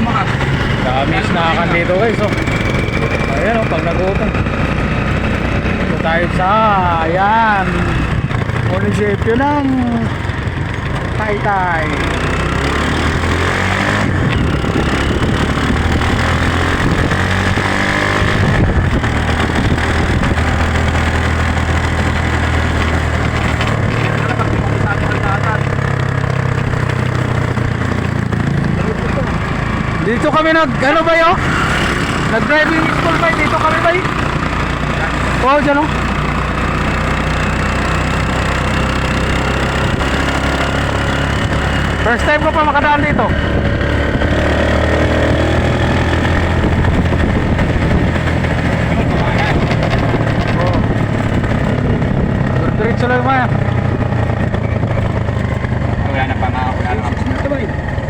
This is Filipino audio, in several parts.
tumakas. Dami is nakakan dito guys. Oh. Ayan o, oh, pag nagutom. Ito tayo sa, ayan. Munisipyo ng Taytay. -tay. Dito kami nag, ano ba yun? Nag-driving school ba? Dito kami ba yun? Oo, dyan o. First time ko pa makadaan dito. Oo. Diretso lang maya. Wala na pa nga ako na lang.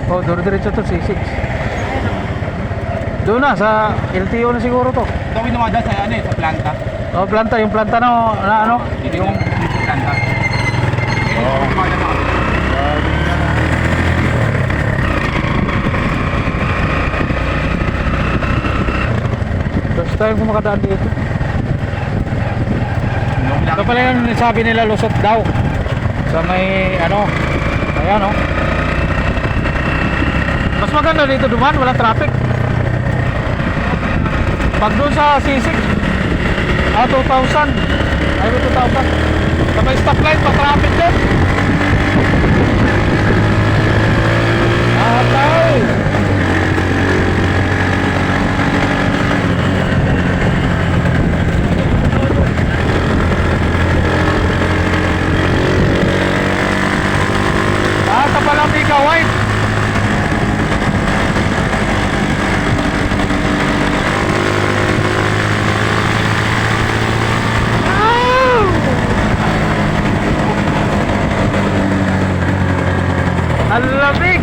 Oh, diretso to, C6. Doon na, sa LTO na siguro to. Ito ko dumadaan sa ano eh, sa planta. Oh, planta, yung planta na, na ano? Dito Yung, yung dito sa planta. Oo. first time ko makadaan dito. Ito pala yung sabi nila lusot daw. Sa may, ano, ayan oh. Mas maganda dito duman, walang traffic. Pag doon sa C6, ah, 2,000. Highway 2,000. Sa may stoplight, pa traffic din. Ah, tayo. Ah, ito pala Mika White. Ang lamig!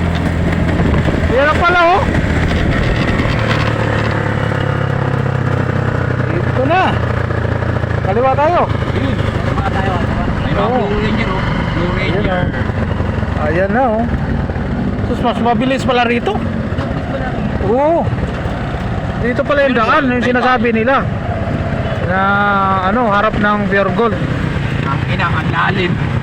Yan pala oh! Ito na! Kaliwa tayo! Yun. Mga tayo. Oo. oh. Blue Ranger oh. Blue Ranger. Ayan na oh. Sus, mas mabilis pala rito. Oo. Dito pala yung daan, yung sinasabi nila. Na ano, harap ng pure gold. Ang ina, ang lalim.